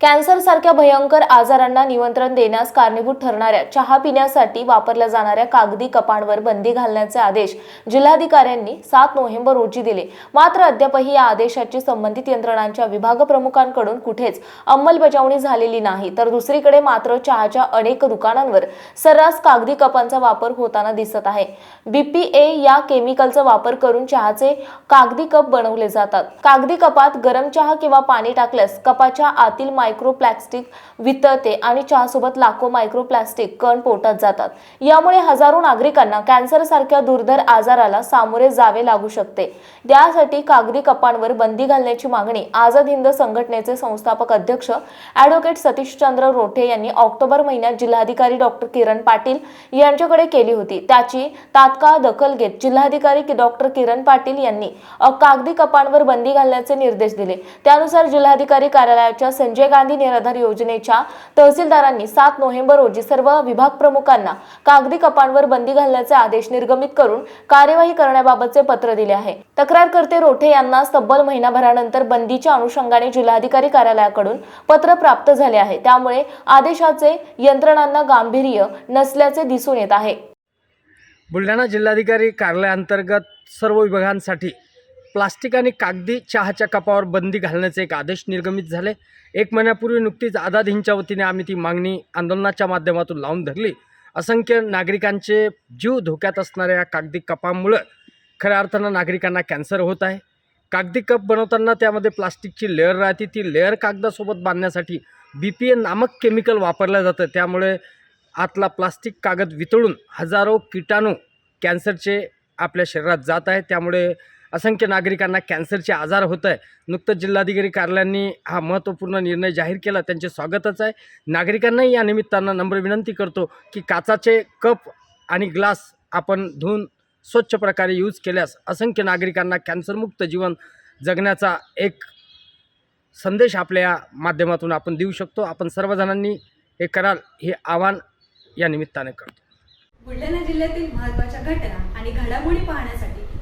कॅन्सरसारख्या भयंकर आजारांना निमंत्रण देण्यास कारणीभूत ठरणाऱ्या चहा पिण्यासाठी वापरल्या जाणाऱ्या कागदी कपांवर बंदी घालण्याचे आदेश जिल्हाधिकाऱ्यांनी सात नोव्हेंबर रोजी दिले. मात्र अद्यापही या आदेशाची संबंधित यंत्रणांच्या विभाग प्रमुखांकडून कुठेच अंमलबजावणी झालेली नाही. तर दुसरीकडे मात्र चहाच्या अनेक दुकानांवर सर्रास कागदी कपांचा वापर होताना दिसत आहे. बीपीए या केमिकलचा वापर करून चहाचे कागदी कप बनवले जातात. कागदी कपात गरम चहा किंवा पाणी टाकल्यास कपाच्या आतील मायक्रोप्लास्टिक वितळते आणि चहासोबत लाखो मायक्रोप्लास्टिक कण पोटात जातात. यामुळे हजारो नागरिकांना कॅन्सरसारख्या दुर्धर आजाराला सामोरे जावे लागू शकते. त्यासाठी कागदी कपांवर बंदी घालण्याची मागणी आझाद हिंद संघटनेचे संस्थापक अध्यक्ष ॲडव्होकेट सतीशचंद्र रोठे यांनी ऑक्टोबर महिन्यात जिल्हाधिकारी डॉक्टर किरण पाटील यांच्याकडे केली होती. त्याची तात्काळ दखल घेत जिल्हाधिकारी डॉक्टर किरण पाटील यांनी कागदी कपांवर बंदी घालण्याचे निर्देश दिले. त्यानुसार जिल्हाधिकारी कार्यालयाच्या संजय गांधी निराधार योजनेच्या तहसीलदारांनी सात नोव्हेंबर रोजी सर्व विभाग प्रमुखांना कागदी कपांवर बंदी घालण्याचे आदेश निर्गमित करून कार्यवाही करण्याबाबतचे पत्र दिले आहे. तक्रारकर्ते रोठे यांना तब्बल महिनाभरानंतर बंदीच्या अनुषंगाने जिल्हाधिकारी कार्यालयाकडून पत्र प्राप्त झाले आहे. त्यामुळे आदेशाचे यंत्रणांना गांभीर्य नसल्याचे दिसून येत आहे. बुलढाणा जिल्हाधिकारी कार्यालयाअंतर्गत सर्व विभागांसाठी प्लास्टिक आणि कागदी चहाच्या कपावर बंदी घालण्याचे एक आदेश निर्गमित झाले. एक महिन्यापूर्वी नुकतीच आझाद हिंदच्या वतीने आम्ही ती मागणी आंदोलनाच्या माध्यमातून लावून धरली. असंख्य नागरिकांचे जीव धोक्यात असणाऱ्या या कागदी कपामुळं खऱ्या अर्थानं नागरिकांना कॅन्सर होत आहे. कागदी कप बनवताना त्यामध्ये प्लास्टिकची लेअर राहते. ती लेअर कागदासोबत बांधण्यासाठी बी पी ए नामक केमिकल वापरलं जातं. त्यामुळे आतला प्लास्टिक कागद वितळून हजारो किटाणू कॅन्सरचे आपल्या शरीरात जात आहे त्यामुळे असंख्य नागरिकांना कॅन्सरचे आजार होत आहे नुकतंच जिल्हाधिकारी कार्यालयांनी हा महत्त्वपूर्ण निर्णय जाहीर केला. त्यांचे स्वागतच आहे. नागरिकांनाही या निमित्तानं नम्र विनंती करतो की काचाचे कप आणि ग्लास आपण धुवून स्वच्छ प्रकारे यूज केल्यास असंख्य नागरिकांना कॅन्सरमुक्त जीवन जगण्याचा एक संदेश आपल्या या माध्यमातून आपण देऊ शकतो. आपण सर्वजणांनी हे कराल हे आवाहन या निमित्ताने करतो. बुलढाणा जिल्ह्यातील महत्त्वाच्या घटना आणि घडामोडी पाहण्यासाठी